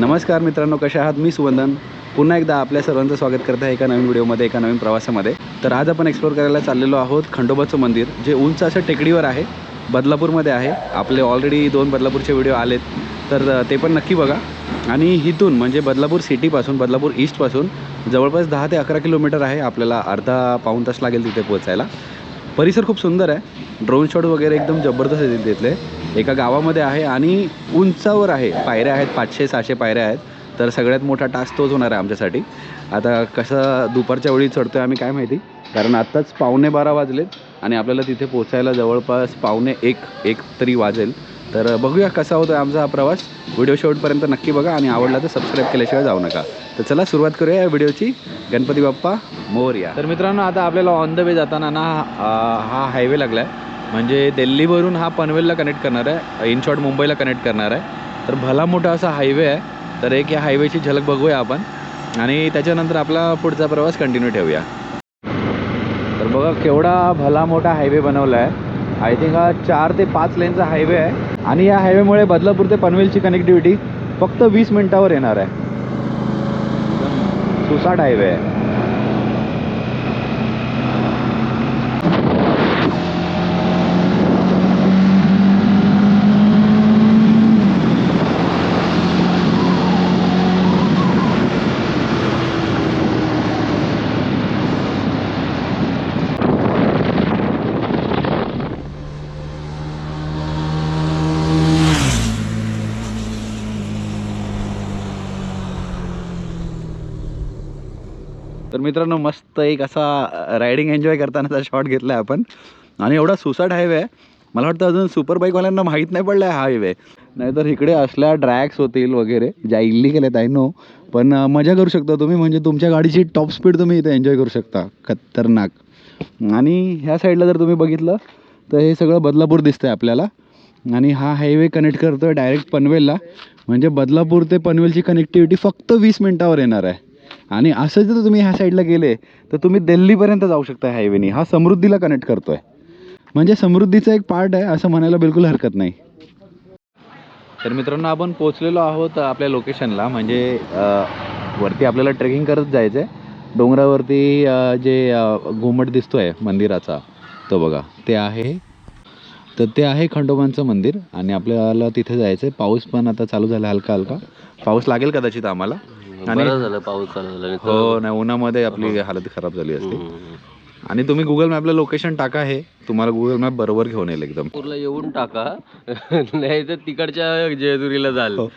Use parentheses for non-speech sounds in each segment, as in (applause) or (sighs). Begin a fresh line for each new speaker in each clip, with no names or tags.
नमस्कार मित्रांनो कशा आहात? मी सुवंदन. पुन्हा एकदा आपल्या सर्वांचं स्वागत करत आहे एका नवीन व्हिडिओमध्ये एका नवीन प्रवासामध्ये. तर आज आपण एक्सप्लोर करायला चाललेलो आहोत खंडोबाचं मंदिर जे उंच असं टेकडीवर आहे बदलापूरमध्ये आहे. आपले ऑलरेडी दोन बदलापूरचे व्हिडिओ आलेत. तर ते पण नक्की बघा. आणि इथून म्हणजे बदलापूर सिटीपासून बदलापूर ईस्टपासून जवळपास दहा ते अकरा किलोमीटर आहे आपल्याला अर्धा पाऊण तास लागेल तिथे पोहोचायला. परिसर खूप सुंदर आहे. ड्रोन शॉट वगैरे एकदम जबरदस्त आहेत तिथले एका गावामध्ये आहे आणि उंचावर आहे. पायऱ्या आहेत पाचशे सहाशे पायऱ्या आहेत. तर सगळ्यात मोठा टास्क तोच होणार आहे आमच्यासाठी. आता कसं दुपारच्या वेळी चढतो आहे आम्ही काय माहिती? कारण आत्ताच पावणे बारा वाजलेत आणि आपल्याला तिथे पोचायला जवळपास पावणे एक एक तरी वाजेल. तर बघूया कसा होतो आहे आमचा हा प्रवास. व्हिडिओ शेवटपर्यंत नक्की बघा आणि आवडला तर सबस्क्राईब केल्याशिवाय जाऊ नका. तर चला सुरुवात करूया या व्हिडिओची. गणपती बाप्पा मोरया. तर मित्रांनो आता आपल्याला ऑन द वे जाताना ना हा हायवे लागला आहे म्हणजे दिल्लीवरून हा पनवेलला कनेक्ट करणार आहे. इन शॉर्ट मुंबईला कनेक्ट करणार आहे. तर भला मोठा असा हायवे आहे. तर एक या हायवेची झलक बघूया आपण. आणि त्याच्यानंतर आपला पुढचा प्रवास कंटिन्यू ठेवूया. तर बघा केवढा भला मोठा हायवे बनवला आहे आय थिंक हा चार ते पाच लेनचा हायवे आहे. आणि या हायवेमुळे बदलापूर ते पनवेलची कनेक्टिव्हिटी फक्त वीस मिनिटावर येणार आहे. सुसाट हायवे आहे तर मित्रांनो मस्त एक असा रायडिंग एन्जॉय करतानाचा शॉट घेतला आहे आपण. आणि एवढा सुसाट हायवे आहे. मला वाटतं अजून सुपर बाईकवाल्यांना माहीत नाही पडलं आहे हा हायवे नाहीतर इकडे असल्या ड्रॅक्स होतील वगैरे ज्या इल्लिगल आहेत आय नो पण मजा करू शकता तुम्ही. म्हणजे तुमच्या गाडीची टॉप स्पीड तुम्ही इथे एन्जॉय करू शकता. खतरनाक. आणि ह्या साईडला जर तुम्ही बघितलं तर हे सगळं बदलापूर दिसतं आहे आपल्याला. आणि हा हायवे कनेक्ट करतो आहे डायरेक्ट पनवेलला. म्हणजे बदलापूर ते पनवेलची कनेक्टिव्हिटी फक्त वीस मिनटावर येणार आहे. आणि असं जर तुम्ही ह्या साईडला गेले तर तुम्ही दिल्लीपर्यंत जाऊ शकता हायवेनी हा समृद्धीला कनेक्ट करतो आहे म्हणजे समृद्धीचा एक पार्ट आहे असं म्हणायला बिलकुल हरकत नाही. तर मित्रांनो आपण पोचलेलो आहोत आपल्या लोकेशनला म्हणजे वरती आपल्याला ट्रेकिंग करत जायचं आहे डोंगरावरती जे घुमट दिसतो आहे मंदिराचा तो बघा. ते आहे तर ते आहे खंडोबांचं मंदिर. आणि आपल्याला तिथे जायचं आहे पाऊस पण आता चालू झाला हलका हलका. पाऊस लागेल कदाचित आम्हाला. आणि-
बरं झालं पाऊस चालू झाला नाही तर-
हो नाही उन्हामध्ये आपली हालत खराब झाली असते.
हम्म.
आणि तुम्ही गुगल मॅपला लोकेशन टाका हे. तुम्हाला गुगल मॅप बरोबर घेऊन येईल एकदम.
नागपूरला येऊन टाका. (laughs) नाही तर तिकडच्या जेजुरीला जाल.
हो.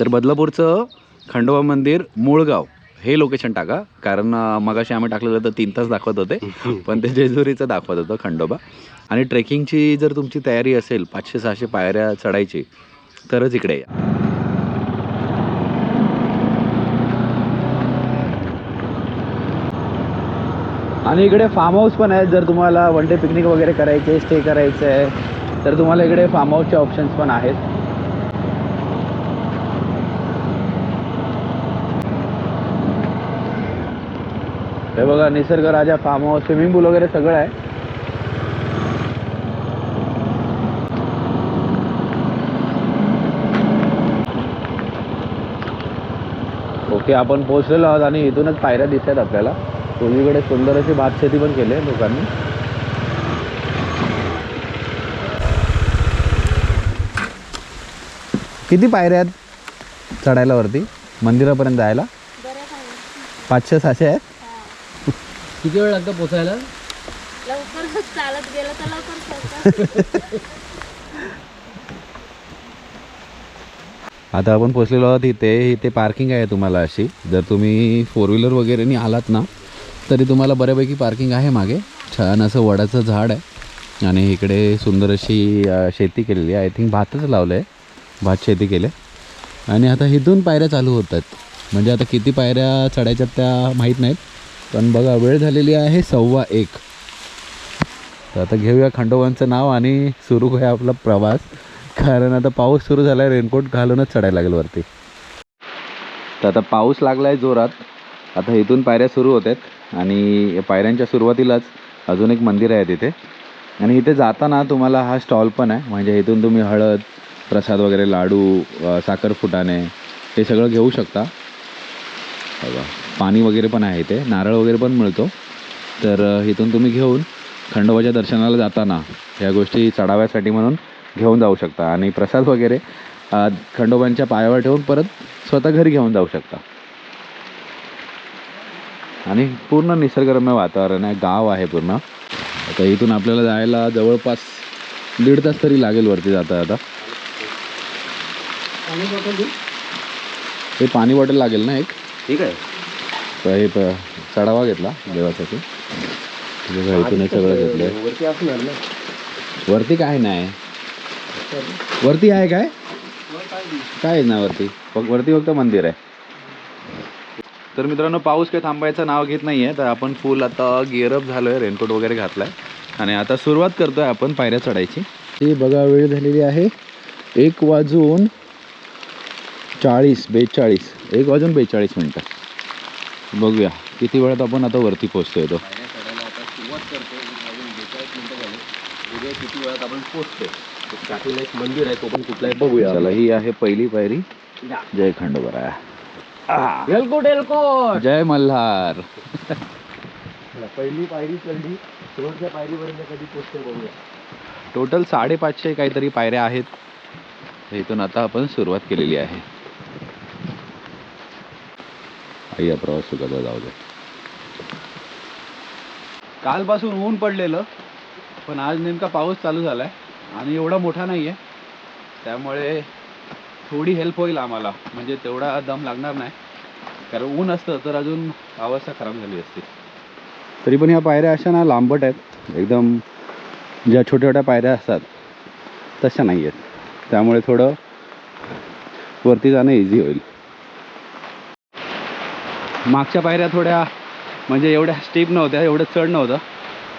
तर बदलापूरचं खंडोबा मंदिर मुळगाव हे लोकेशन टाका. कारण अं, मगाशी आम्ही टाकलेलं तर तीन तास दाखवत होते. (laughs) पण ते जेजुरीचं दाखवत होतं खंडोबा. आणि ट्रेकिंगची जर तुमची तयारी असेल पाचशे सहाशे पायऱ्या चढायची तरच इकडे या. आणि इकडे फार्म हाऊस पण आहेत. जर तुम्हाला वन डे पिकनिक वगैरे करायचे स्टे करायचं आहे तर तुम्हाला इकडे फार्म हाऊसचे ऑप्शन्स पण आहेत. हे बघा Nisarg Raja farm house swimming pool वगैरे सगळं आहे. ओके आपण पोहोचलेलो आहोत आणि इथूनच पायऱ्या दिसत आहेत आपल्याला. उजवीकडे सुंदर अशी भातशेती पण केली आहे लोकांनी. किती पायऱ्या आहेत चढायला वरती? मंदिरापर्यंत जायला? पाचशे सहाशे आहेत?
किती वेळ लागतो पोचायला?
लवकर चालत गेलं तर लवकर.
आता आपण पोचलेलो आहोत इथे. इथे पार्किंग आहे तुम्हाला अशी. जर तुम्ही फोर व्हीलर वगैरेनी आलात ना तरी तुम्हाला बऱ्यापैकी पार्किंग आहे मागे. छान असं वडाचं झाड आहे. आणि इकडे सुंदर अशी शेती केलेली आहे. आय थिंक भातच लावलं आहे भात शेती केले. आहे. आणि आता इथून पायऱ्या चालू होत आहेत म्हणजे आता किती पायऱ्या चढायच्यात त्या माहीत नाहीत. पण बघा वेळ झालेली आहे सव्वा एक. तर आता घेऊया खंडोबांचं नाव आणि सुरू करूया आपला प्रवास. कारण आता पाऊस सुरू झाला आहे रेनकोट घालूनच चढायला लागेल वरती. तर आता पाऊस लागला आहे जोरात. आता इथून पायऱ्या सुरू होत आहेत आणि पायऱ्यांच्या सुरुवातीलाच अजून एक मंदिर आहे तिथे. आणि इथे जाताना तुम्हाला हा स्टॉल पण आहे. म्हणजे इथून तुम्ही हळद प्रसाद वगैरे लाडू साखर फुटाणे हे सगळं घेऊ शकता. बघा पाणी वगैरे पण आहे इथे. नारळ वगैरे पण मिळतो. तर इथून तुम्ही घेऊन खंडोबाच्या दर्शनाला जाताना ह्या गोष्टी चढाव्यासाठी म्हणून घेऊन जाऊ शकता. आणि प्रसाद वगैरे खंडोबांच्या पायावर ठेवून परत स्वतः घरी घेऊन जाऊ शकता. आणि पूर्ण निसर्गरम्य वातावरण आहे. गाव आहे पूर्ण. आता इथून आपल्याला जायला जवळपास दीड तास तरी लागेल वरती जाता आता हे पाणी बॉटल लागेल ना एक?
ठीक आहे.
तर हे प- चढावा घेतला देवासाठी. इथून सगळं घेतलंय.
वरती
काय नाही. वरती आहे काय? काय ना वरती. वरती फक्त मंदिर आहे. तर मित्रांनो पाऊस काही थांबायचं नाव घेत नाही आहे तर आपण फुल आता गिअरअप झालो आहे रेनकोट वगैरे घातला आहे आणि आता सुरुवात करतो आहे आपण पायऱ्या चढायची. ती बघा वेळ झालेली आहे. एक वाजून चाळीस बेचाळीस. एक वाजून बेचाळीस मिनटं. बघूया किती वेळात आपण आता वरती पोचतो येतो
किती वेळात आपण पोचतोय एक मंदिर आहे तो पण कुठला आहे बघूया
ही आहे पहिली पायरी. जय खंडोबराया
एलकोट एलकोट
जय मल्हार.
पहिली पायरी चढली. शेवटच्या पायरीपर्यंत कधी पोचते बघूया.
टोटल साडेपाचशे काहीतरी पायऱ्या आहेत. इथून आता आपण सुरुवात केलेली आहे. अय्या प्रवास सुखाचा जाऊ दे. कालपासून ऊन पडलेलं पण आज नेमका पाऊस चालू झालाय आणि एवढा मोठा नाही आहे त्यामुळे थोडी हेल्प होईल आम्हाला. म्हणजे तेवढा दम लागणार नाही. कारण ऊन असतं तर अजून अवस्था खराब झाली असती. तरी पण ह्या पायऱ्या अशा ना लांबट आहेत. एकदम ज्या छोट्या छोट्या पायऱ्या असतात तशा नाही आहेत. त्यामुळे थोडं वरती जाणं इझी होईल. मागच्या पायऱ्या थोड्या म्हणजे एवढ्या स्टीप नव्हत्या एवढं चढ नव्हतं.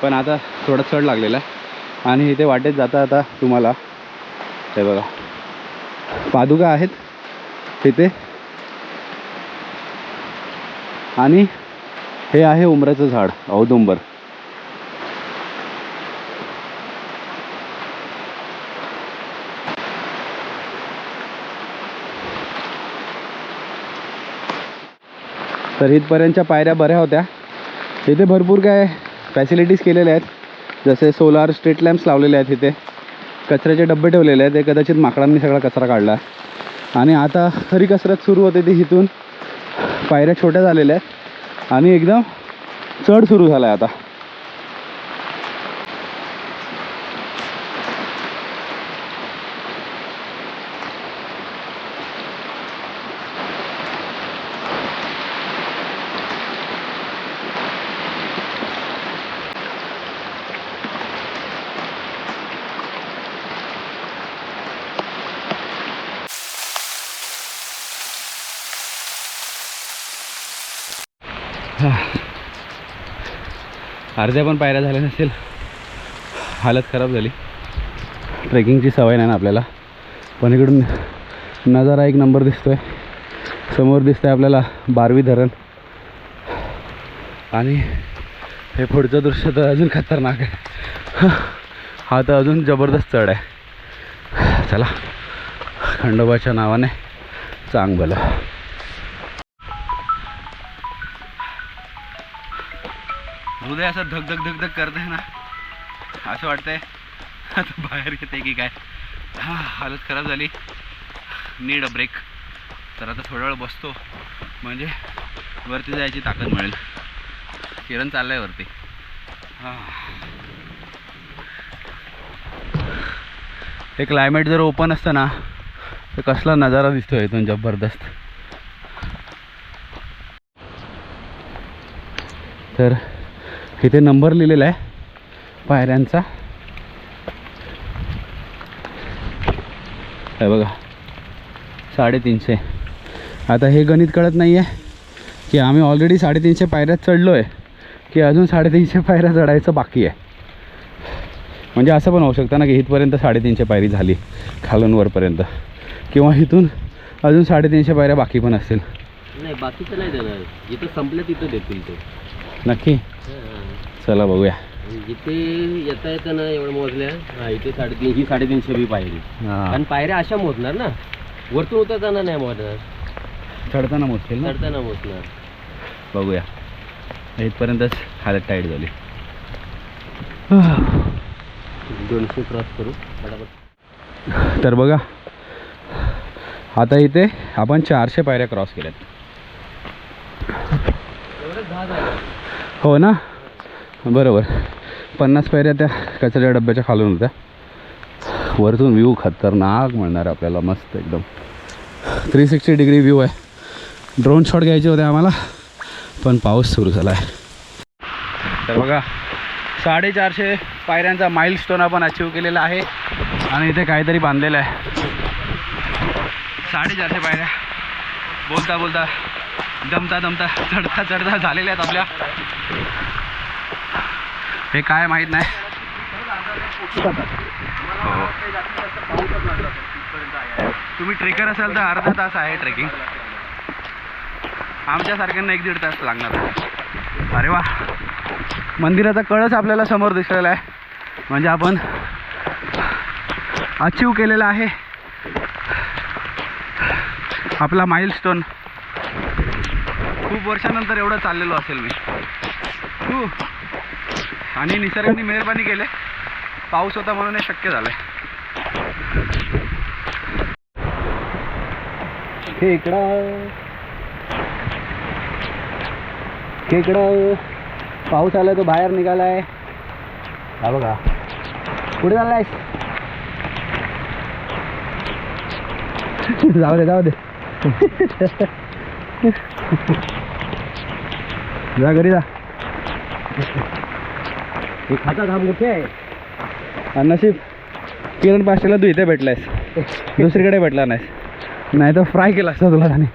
पण आता थोडं चढ लागलेला आहे. आणि इथे वाटेत जाता आता तुम्हाला हे बघा. पादुका आहेत. तिथे आणि हे आहे उमराचं झाड औदुंबर. तर इथपर्यंतच्या पायऱ्या बऱ्या होत्या. इथे भरपूर काय फॅसिलिटीज केलेल्या आहेत. जसे सोलार स्ट्रीट लॅम्प्स लावलेले आहेत इथे. कचऱ्याचे डबे ठेवलेले आहेत. ते कदाचित माकडांनी सगळा कचरा काढला आणि आता खरी कसरत सुरू होते ती इथून. पायऱ्या छोट्या झालेल्या आहेत. आणि एकदम चढ सुरू झाला आहे आता. (sighs) अर्ध्या पण पायऱ्या झाल्या नसेल हालत खराब झाली. ट्रेकिंगची सवय नाही ना आपल्याला. पण इकडून नजारा एक नंबर दिसतो आहे समोर दिसतंय आपल्याला बारवी धरण. आणि हे पुढचं दृश्य तर अजून खतरनाक आहे. (laughs) हा तर अजून जबरदस्त चढ आहे. चला खंडोबाच्या नावाने चांग भलं हृदय असं धक धक धक धक आहे ना असं वाटतंय. आता बाहेर येते की काय? हा हालत खराब झाली. Need a break. तर आता थोडा वेळ बसतो. म्हणजे वरती जायची ताकद मिळेल. किरण चाललाय वरती. हा. हे क्लायमेट जर ओपन असतं ना तर कसला नजारा दिसतो इथून जबरदस्त. तर इथे नंबर लिहिलेला आहे. पायऱ्यांचा. हे बघा. साडेतीनशे. आता हे गणित कळत नाही आहे की आम्ही ऑलरेडी साडेतीनशे पायऱ्यात चढलो आहे की अजून साडेतीनशे पायऱ्या चढायचं बाकी आहे. म्हणजे असं पण होऊ शकतं ना की इथपर्यंत साडेतीनशे पायरी झाली खालून वरपर्यंत. किंवा इथून अजून साडेतीनशे पायऱ्या बाकी पण असतील.
नाही बाकीचं नाही देणार. तिथं देतील ते.
नक्की? चला बघूया.
इथे येता येतं ना एवढं मोजल्या. हा इथे साडेतीन ही साडेतीनशे बी पायरी.
हां.
आणि पायऱ्या अशा मोजणार ना. वरतून उतरताना नाही मोजणार.
चढताना मोजतील ना?
चढताना मोजणार.
बघूया. इथपर्यंतच हालत टाईट झाली.
दोनशे क्रॉस करू. फटाफट.
तर बघा. आता इथे आपण चारशे पायऱ्या क्रॉस केल्यात. हो ना? बरोबर. पन्नास पायऱ्या त्या कचऱ्या डब्याच्या खालून होत्या. वरतून व्ह्यू खतरनाक मिळणार आपल्याला मस्त एकदम. थ्री सिक्स्टी डिग्री व्ह्यू आहे. ड्रोन शॉट घ्यायचे होते आम्हाला पण पाऊस सुरू झाला आहे तर बघा साडेचारशे पायऱ्यांचा माइल स्टोन आपण अचीव केलेला आहे आणि इथे काहीतरी बांधलेलं आहे. साडेचारशे पायऱ्या. बोलता बोलता दमता दमता चढता चढता झालेल्या आहेत आपल्या. हे काय माहीत नाही. हो. तुम्ही ट्रेकर असाल तर अर्धा तास आहे ट्रेकिंग आमच्यासारख्यांना एक दीड तास लागणार आहे. अरे वा. मंदिराचा कळच आपल्याला समोर दिसलेला आहे. म्हणजे आपण अचीव केलेला आहे. आपला माइलस्टोन खूप वर्षानंतर एवढं चाललेलो असेल मी. तू आणि निसर्गाने मेहरबानी केले. पाऊस होता म्हणून हे शक्य झालंय. खेकडा. खेकडा. पाऊस आला तो बाहेर निघालाय. हा बघा. कुठे चाललाय (laughs) जाऊ दे जाऊ दे. (laughs) जा घरी जा.
हे खातात हा मोठे आहे.
आणि नशीब. किरण पाचशेला तू इथे भेटलायस. दुसरीकडे भेटला नाहीस. नाही तर फ्राय केला असता तुला त्याने.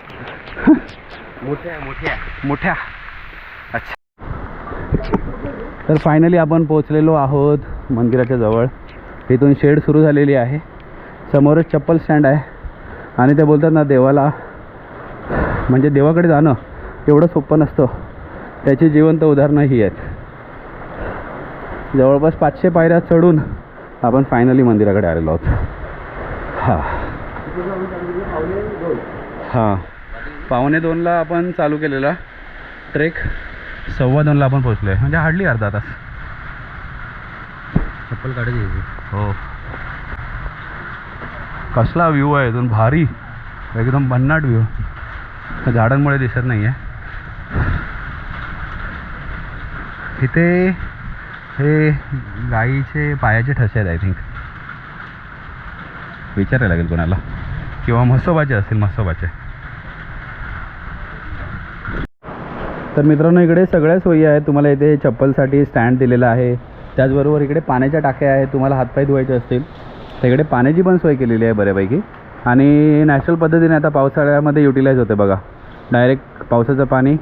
मोठे आहे मोठे आहे.
मोठ्या. अच्छा. तर फायनली आपण पोचलेलो आहोत मंदिराच्या जवळ. इथून शेड सुरू झालेली आहे. समोरच चप्पल स्टँड आहे. आणि ते बोलतात ना देवाला म्हणजे देवाकडे जाणं एवढं सोपं नसतं. त्याची जिवंत उदाहरणं ही आहेत. जवळपास पाचशे पायऱ्या चढून आपण फायनली मंदिराकडे आलेलो आहोत. हां. हां. पावणे दोनला आपण चालू केलेला ट्रेक सव्वा दोनला आपण पोचलो आहे म्हणजे हार्डली अर्धा तास.
चप्पल काढत यायची
हो. कसला व्ह्यू आहे. इथून भारी. एकदम भन्नाट व्ह्यू झाडांमुळे दिसत नाही आहे इथे हे गाईचे पायाचे ठसे आहेत आय थिंक विचारायला लागेल कोणाला. किंवा म्हसोबाचे असतील म्हसोबाचे. तर मित्रांनो इकडे सगळ्या सोयी आहेत. तुम्हाला इथे चप्पलसाठी स्टँड दिलेला आहे. त्याचबरोबर इकडे पाण्याच्या टाक्या आहेत. तुम्हाला हातपाय धुवायचे असतील. तर इकडे पाण्याची पण सोय केलेली आहे बऱ्यापैकी. आणि नॅचरल पद्धतीने आता पावसाळ्यामध्ये युटिलाइज होते बघा. डायरेक्ट पावसाचं पाणी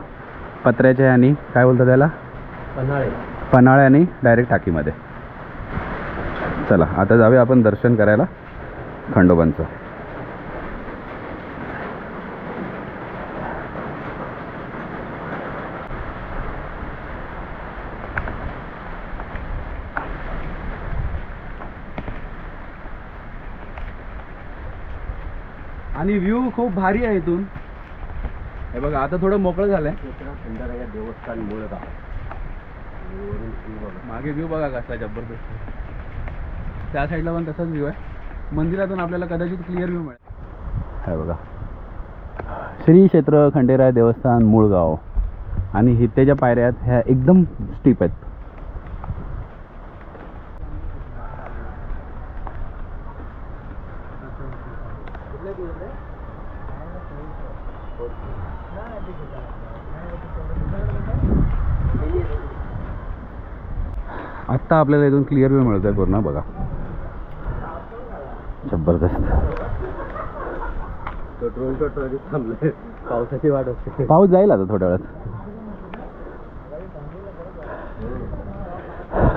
पत्र्याच्या आणि काय बोलतात त्याला?
पन्हाळे.
पन्हाळ्याने डायरेक्ट टाकीमध्ये. चला आता जाऊया आपण दर्शन करायला खंडोबांचं. आणि व्ह्यू खूप भारी आहे इथून. हे बघा आता थोडं मोकळं झालंय.
देवस्थान मुळगा वरून.
मागे व्ह्यू बघा कसला जबरदस्त. त्या साईडला पण तसाच व्ह्यू आहे. मंदिरातून आपल्याला कदाचित क्लिअर व्ह्यू मिळेल. हे बघा. श्री क्षेत्र खंडेराय देवस्थान मुळगाव आणि हित्याच्या पायऱ्यात ह्या एकदम स्टीप आहेत. आत्ता आपल्याला इथून क्लिअर व्ह्यू मिळतोय पूर्ण बघा. जबरदस्त.
पावसाची वाट असते.
पाऊस जाईल आता थोड्या वेळात.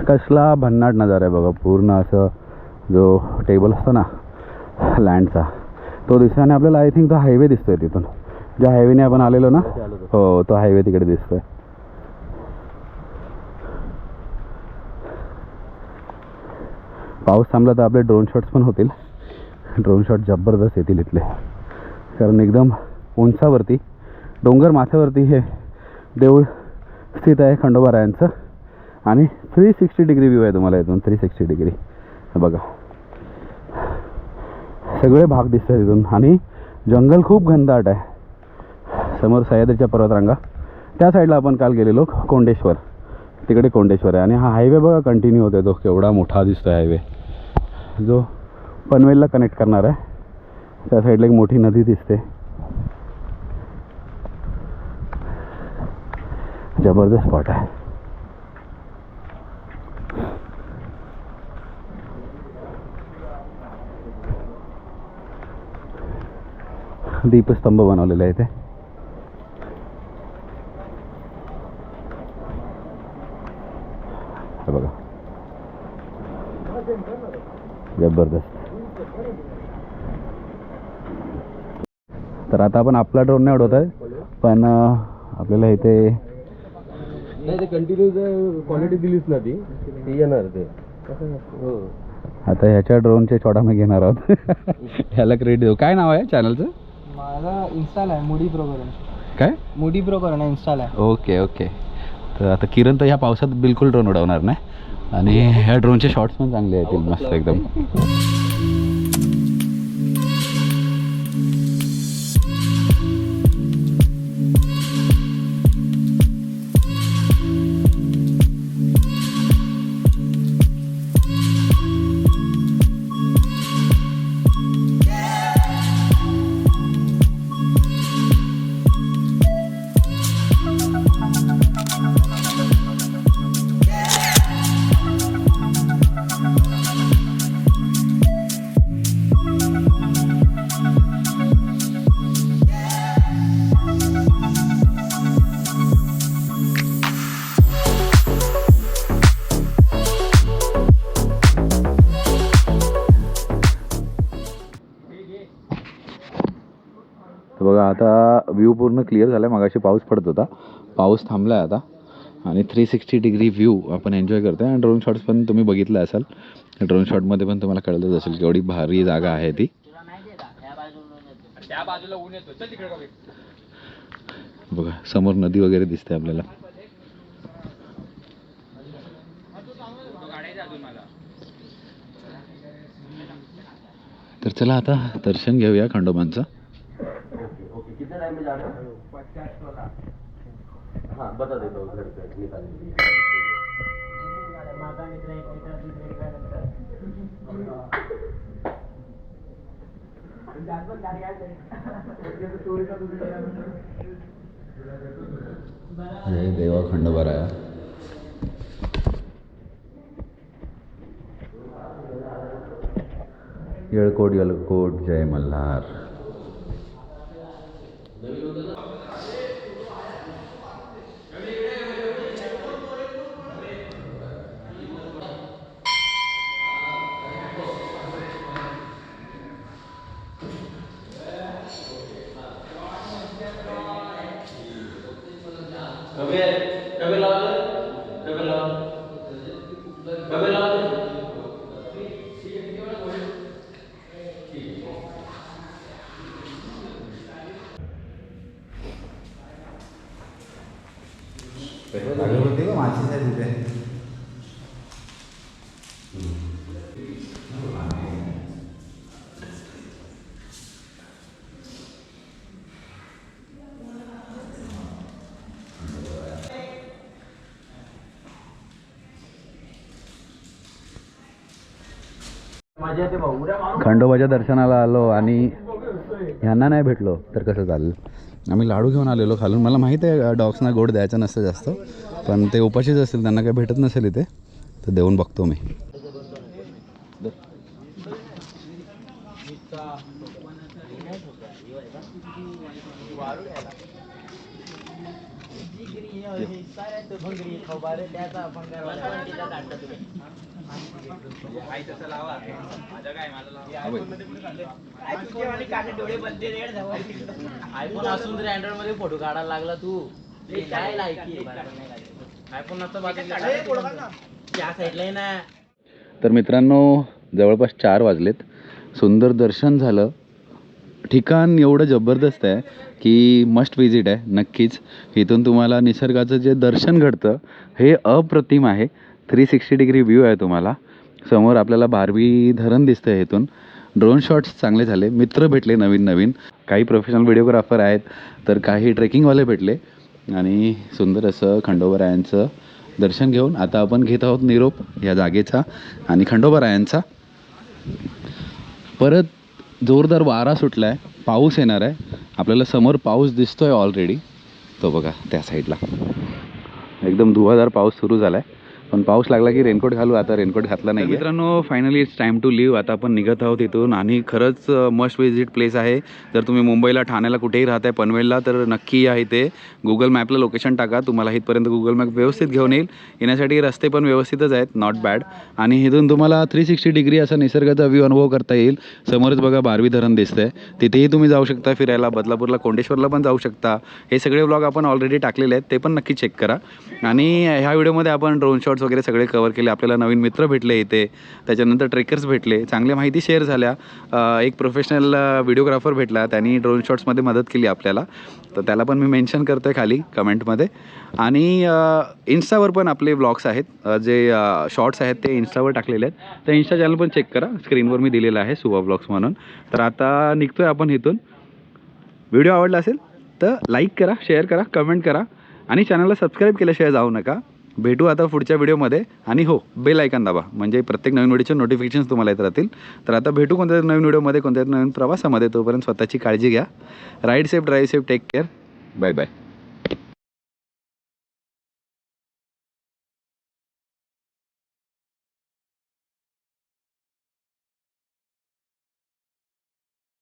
कसला भन्नाट नजारा आहे बघा पूर्ण असं जो टेबल असतो ना लँडचा तो दिसताना आपल्याला आय थिंक तो हायवे दिसतोय तिथून. ज्या हायवेने आपण आलेलो ना. हो तो हायवे तिकडे दिसतोय. पाऊस थांबला तर आपले ड्रोन शॉट्स पण होतील. ड्रोन शॉट जबरदस्त येतील इथले. कारण एकदम उंचावरती डोंगर माथ्यावरती हे देऊळ स्थित आहे खंडोबारायांचं आणि थ्री सिक्स्टी डिग्री व्ह्यू आहे तुम्हाला इथून थ्री सिक्स्टी डिग्री बघा. सगळे भाग दिसतात इथून. आणि जंगल खूप घनदाट आहे. समोर सह्याद्रीच्या पर्वतरांगा. त्या साईडला आपण काल गेलेलो कोंडेश्वर. तिकडे कोंडेश्वर आहे. आणि हा हायवे बघा कंटिन्यू होतो तो. केवढा मोठा दिसतो हायवे जो पनवेलला कनेक्ट करणार आहे त्या साईडला एक मोठी नदी दिसते। ज़बरदस्त स्पॉट आहे। दीपस्तंभ बनवलेला आहे जबरदस्त. तर आता आपण आपला ड्रोन नाही उडवत आहे पण आपल्याला इथे
नाही ते कंटिन्यू क्वालिटी दिलीच ना ती ती येणार ते. हो.
आता ह्याच्या ड्रोनचे छोटा मी घेणार आहोत. (laughs) ह्याला क्रेडिट देऊ. काय नाव आहे चॅनलचं
माझा इन्स्टाला आहे मुडी प्रो करून.
काय?
मुडी प्रो करून इन्स्टाला आहे
ओके ओके. तर आता किरण तर ह्या पावसात बिलकुल ड्रोन उडवणार नाही. आणि ह्या ड्रोनचे शॉट्स पण चांगले येतील मस्त एकदम. बघा आता व्ह्यू पूर्ण क्लिअर झाला आहे मागाशी पाऊस पडत होता. पाऊस थांबला आहे आता. आणि थ्री सिक्स्टी डिग्री व्ह्यू आपण एन्जॉय करतो आणि ड्रोन शॉट्स पण तुम्ही बघितलं असाल. ड्रोन शॉटमध्ये पण तुम्हाला कळलंच असेल की एवढी भारी जागा आहे ती. बघा समोर नदी वगैरे दिसते आपल्याला. तर चला आता दर्शन घेऊया खंडोबांचं.
ओके कितना टाइम में जाना है हाँ बता देता हूँ घर पे निकाल
जय देवा खंडोबाराया येळकोट येळकोट जय मल्हार
डबे डबे लावले? डबे लावले डबे लावले?
अगरबत्ती का माझी साहेब खंडोबाच्या दर्शनाला आलो आणि ह्यांना नाही भेटलो तर कसं चालेल? आम्ही लाडू घेऊन आलेलो खालून. मला माहीत आहे डॉग्सना गोड द्यायचं नसतं जास्त पण ते उपाशीच असतील त्यांना काही भेटत नसेल इथे तर देऊन बघतो मी.
आयफोन असून तरी अँड्रॉइडमध्ये फोटो काढायला लागला तू. काय लायकी आयफोन नसतं त्या साईडला आहे. ना.
तर मित्रांनो जवळपास चार वाजलेत. सुंदर दर्शन झालं. ठिकाण एवढं जबरदस्त आहे की मस्ट विजिट आहे नक्कीच. इथून तुम्हाला निसर्गाचं जे दर्शन घडतं हे अप्रतिम आहे. थ्री सिक्स्टी डिग्री व्ह्यू आहे तुम्हाला. समोर आपल्याला बारवी धरण दिसतं आहे इथून. ड्रोन शॉट्स चांगले झाले. मित्र भेटले नवीन नवीन. काही प्रोफेशनल व्हिडिओग्राफर आहेत तर काही ट्रेकिंगवाले भेटले. आणि सुंदर असं खंडोबरायांचं दर्शन घेऊन आता आपण घेत आहोत निरोप या जागेचा आणि खंडोबरायांचा. परत जोरदार वारा सुटला आहे पाऊस येणार आहे. आपल्याला समोर पाऊस दिसतो आहे ऑलरेडी तो बघा त्या साईडला एकदम धुवाधार पाऊस सुरू झाला आहे पण पाऊस लागला की रेनकोट घालू. आता रेनकोट घातला नाही मित्रांनो finally it's time to leave आता आपण निघत आहोत इथून. आणि खरंच मस्ट विजिट प्लेस आहे. जर तुम्ही मुंबईला ठाण्याला कुठेही राहताय पनवेलला तर नक्की या इथे. गुगल मॅपला लोकेशन टाका. तुम्हाला इथपर्यंत गुगल मॅप व्यवस्थित घेऊन येईल. येण्यासाठी रस्ते पण व्यवस्थितच आहेत. नॉट बॅड आणि इथून तुम्हाला थ्री सिक्स्टी डिग्री असा निसर्गाचा व्ह्यू अनुभव करता येईल. समोरच बघा बारवी धरण दिसतंय. तिथेही तुम्ही जाऊ शकता फिरायला. बदलापूरला कोंडेश्वरला पण जाऊ शकता. हे सगळे व्लॉग आपण ऑलरेडी टाकलेले आहेत. ते पण नक्की चेक करा. आणि ह्या व्हिडिओमध्ये आपण ड्रोन शॉट्स वगैरे सगळे कवर केले. आपल्याला नवीन मित्र भेटले इथे. त्याच्यानंतर ट्रेकर्स भेटले. चांगल्या माहिती शेअर झाल्या. एक प्रोफेशनल व्हिडिओग्राफर भेटला. त्यांनी ड्रोन शॉट्समध्ये मदत केली आपल्याला. तर त्याला पण मी मेन्शन करतो आहे खाली कमेंटमध्ये आणि इन्स्टावर पण आपले ब्लॉग्स आहेत. जे शॉर्ट्स आहेत ते इन्स्टावर टाकलेले आहेत. तर इन्स्टा चॅनल पण चेक करा. स्क्रीनवर मी दिलेलं आहे सुवा ब्लॉग्स म्हणून. तर आता निघतो आहे आपण इथून. व्हिडिओ आवडला असेल तर लाईक करा शेअर करा कमेंट करा. आणि चॅनलला सबस्क्राईब केल्याशिवाय जाऊ नका. भेटू आता पुढच्या व्हिडिओमध्ये. आणि हो बेल ऐकन दाबा. म्हणजे प्रत्येक नवीन व्हिडिओचे नोटिफिकेशन्स तुम्हाला येत राहतील. तर आता भेटू कोणत्या तरी नवीन व्हिडिओमध्ये कोणत्या तरी नवीन प्रवासामध्ये. तोपर्यंत स्वतःची काळजी घ्या. Ride safe drive safe take care bye bye